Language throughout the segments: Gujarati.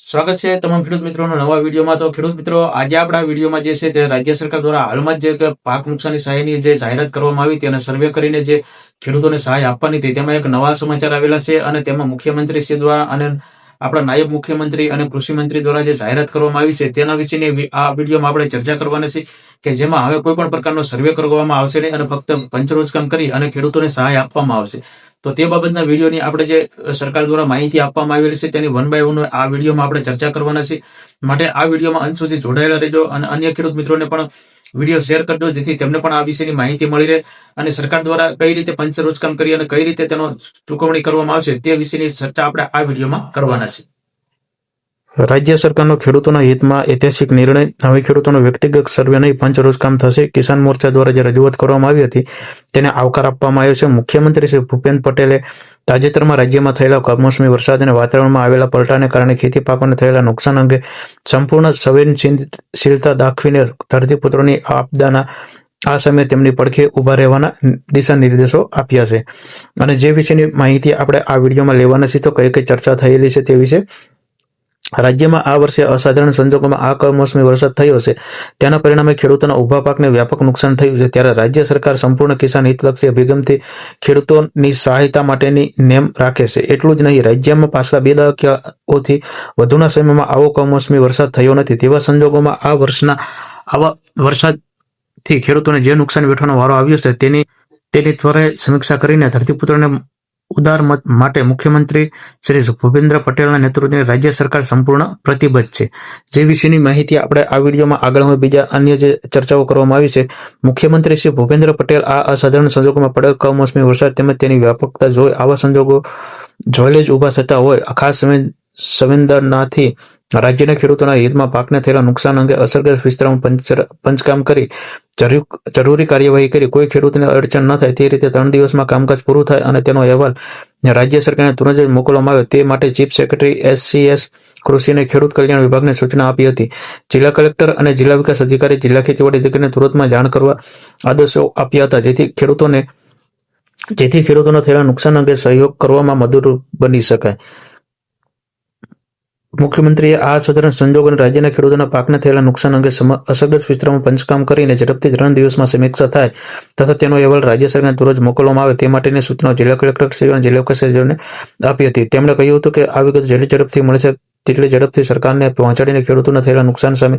સ્વાગત છે તમામ ખેડૂત મિત્રોનો નવા વિડીયોમાં. તો ખેડૂત મિત્રો, આજે આપણા વિડીયોમાં જે છે તે રાજ્ય સરકાર દ્વારા હાલમાં જે પાક નુકસાની સહાયની જે જાહેરાત કરવામાં આવી હતી સર્વે કરીને જે ખેડૂતોને સહાય આપવાની હતી, તેમાં એક નવા સમાચાર આવેલા છે અને તેમાં મુખ્યમંત્રી શ્રી દ્વારા અને આપણા નાયબ મુખ્યમંત્રી અને કૃષિ મંત્રી દ્વારા જે જાહેરાત કરવામાં આવી છે, તેના વિશેની આ વિડીયોમાં આપણે ચર્ચા કરવાના છે કે જેમાં હવે કોઈ પણ પ્રકારનો સર્વે કરવામાં આવશે અને ફક્ત પંચરોજકામ કરી અને ખેડૂતોને સહાય આપવામાં આવશે. તો તે બાબતના વિડીયોની આપણે જે સરકાર દ્વારા માહિતી આપવામાં આવેલી છે તેની વન બાય વન આ વિડીયોમાં આપણે ચર્ચા કરવાના છે માટે આ વિડીયોમાં અંત સુધી જોડાયેલા રહેજો અને અન્ય ખેડૂત મિત્રોને પણ વીડિયો શેર કરજો, જેથી તેમને પણ આ વિશેની માહિતી મળી રહે અને સરકાર દ્વારા કઈ રીતે પંચ રોજકામ કરી અને કઈ રીતે તેનો ચૂકવણી કરવામાં આવશે તે વિશેની ચર્ચા આપણે આ વિડીયોમાં કરવાના છે રાજ્ય સરકારનો ખેડૂતોના હિતમાં ઐતિહાસિક નિર્ણય, હવે ખેડૂતોનો વ્યક્તિગત સર્વે નહીં પંચ રોજકામ થશે. કિસાન મોરચા દ્વારા જે રજૂઆત કરવામાં આવી હતી, તેને આવકાર આપવામાં આવ્યો છે. મુખ્યમંત્રી શ્રી ભૂપેન્દ્ર પટેલે તાજેતરમાં રાજ્યમાં થયેલા કમોસમી વરસાદ અને વાતાવરણમાં આવેલા પલટાને કારણે ખેતી પાકોને થયેલા નુકસાન અંગે સંપૂર્ણ સંવેદનશીલતા દાખવીને ધરતીપુત્રોની આપદાના આ સમયે તેમની પડખે ઊભા રહેવાના દિશા નિર્દેશો આપ્યા છે. અને જે વિશેની માહિતી આપણે આ વિડીયોમાં લેવાના છે તો કઈ કઈ ચર્ચા થયેલી છે તે વિશે રાજ્યમાં આ વર્ષે અસાધારણ સંજોગોમાં આ કમોસમી વરસાદ થયો છે. તેના પરિણામે ખેડૂતોના ઊભા પાકને વ્યાપક નુકસાન થયું છે. ત્યારે રાજ્ય સરકાર સંપૂર્ણ કિસાન હિતલક્ષી અભિગમથી ખેડૂતોની સહાયતા માટેની નેમ રાખે છે. એટલું જ નહીં, રાજ્યમાં પાછલા બે દાયકાઓથી વધુના સમયમાં આવો કમોસમી વરસાદ થયો નથી. તેવા સંજોગોમાં આ વર્ષના આવા વરસાદથી ખેડૂતોને જે નુકસાન વેઠવાનો વારો આવ્યો છે તેની તેની ત્વરે સમીક્ષા કરીને ધરતીપુત્રોને ઉદાર માટે મુખ્યમંત્રી શ્રી ભૂપેન્દ્ર પટેલના નેતૃત્વની રાજ્ય સરકાર સંપૂર્ણ પ્રતિબદ્ધ છે. જે વિશેની માહિતી આપણે આ વિડીયોમાં આગળ હવે બીજા અન્ય જે ચર્ચાઓ કરવામાં આવી છે, મુખ્યમંત્રી શ્રી ભૂપેન્દ્ર પટેલ આ અસાધારણ સંજોગોમાં પડેલ કમોસમી વરસાદ તેમજ તેની વ્યાપકતા જોઈ, આવા સંજોગો જોયેલે જ ઊભા થતા હોય. આ ખાસ સંવેદ- સંવેદનાથી રાજ્યના ખેડૂતોના હિતમાં પાકને થયેલા નુકસાન અંગે અસરગ્રસ્ત વિસ્તારોમાં પંચકામ કરી જરૂરી કાર્યવાહી કરી. કોઈ ખેડૂતને અડચણ ન થાય તે રીતે ત્રણ દિવસમાં કામકાજ પૂરું થાય અને તેનો અહેવાલ રાજ્ય સરકારને તુરંત જ મોકલવામાં આવે તે માટે ચીફ સેક્રેટરી એસસીએસ કૃષિ અને ખેડૂત કલ્યાણ વિભાગને સૂચના આપી હતી. જિલ્લા કલેક્ટર અને જિલ્લા વિકાસ અધિકારી જિલ્લા ખેતીવાડી અધિકારીને તુરંતમાં જાણ કરવા આદેશો આપ્યા હતા, જેથી ખેડૂતોને જેથી ખેડૂતોને થયેલા નુકસાન અંગે સહયોગ કરવામાં મદદરૂપ બની શકાય. મુખ્યમંત્રીએ આ અસાધારણ સંજોગ અને રાજ્યના ખેડૂતોના પાકને થયેલા નુકસાન અંગે અસરગ્રસ્ત વિસ્તારોમાં પંચકામ કરીને ઝડપથી ત્રણ દિવસમાં સમીક્ષા થાય તથા તેનો અહેવાલ રાજ્ય સરકારને તુરંત મોકલવામાં આવે તે માટેની સૂચનાઓ જિલ્લા કલેક્ટર શ્રી અને જિલ્લા વિકાસ આપી હતી. તેમણે કહ્યું હતું કે આ વિગત જેટલી ઝડપથી મળશે તેટલી ઝડપથી સરકારને પહોંચાડીને ખેડૂતોને થયેલા નુકસાન સામે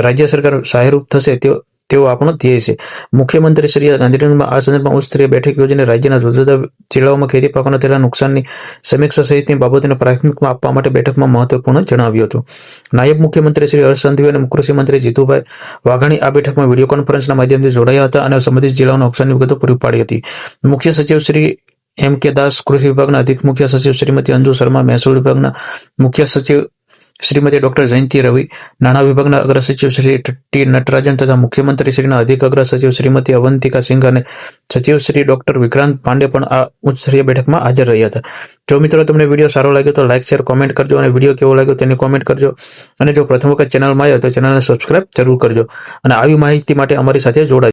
રાજ્ય સરકાર સહાયરૂપ થશે તેવો તેવો આપણો ધ્યેય છે. મુખ્યમંત્રી શ્રી ગાંધીનગરમાં આ સંદર્ભમાં ઉચ્ચસ્તરીય બેઠક યોજીને રાજ્યના જુદા જુદા જિલ્લાઓમાં ખેતી પાકોને થયેલા નુકસાનની સમીક્ષા સહિતની બાબતોને પ્રાથમિકતા આપવા માટે બેઠકમાં મહત્વપૂર્ણ જણાવ્યું હતું. નાયબ મુખ્યમંત્રી શ્રી હર્ષ સંઘવી અને કૃષિ મંત્રી જીતુભાઈ વાઘાણી આ બેઠકમાં વીડિયો કોન્ફરન્સના માધ્યમથી જોડાયા હતા અને સંબંધિત જિલ્લાઓના નુકસાનની વિગતો પૂરી પાડી હતી. મુખ્ય સચિવ શ્રી એમ કે દાસ કૃષિ વિભાગના અધિક મુખ્ય સચિવ શ્રીમતી અંજુ શર્મા, મહેસૂલ વિભાગના મુખ્ય સચિવ શ્રીમતી ડોક્ટર જયંતિ રવિ, નાણાં વિભાગના અગ્ર સચિવ શ્રી ટી નટરાજન તથા મુખ્યમંત્રી શ્રીના અધિક અગ્ર સચિવ શ્રીમતી અવંતિકા સિંઘ અને સચિવ શ્રી ડોક્ટર વિક્રાંત પાંડે પણ આ ઉચ્ચસ્તરીય બેઠકમાં હાજર રહ્યા હતા. જો મિત્રો તમને વીડિયો સારો લાગ્યો તો લાઇક શેર કોમેન્ટ કરજો અને વીડિયો કેવો લાગ્યો તેની કોમેન્ટ કરજો. અને જો પ્રથમ વખત ચેનલમાં આવ્યો તો ચેનલને સબસ્ક્રાઇબ જરૂર કરજો. અને આવી માહિતી માટે અમારી સાથે જોડાજો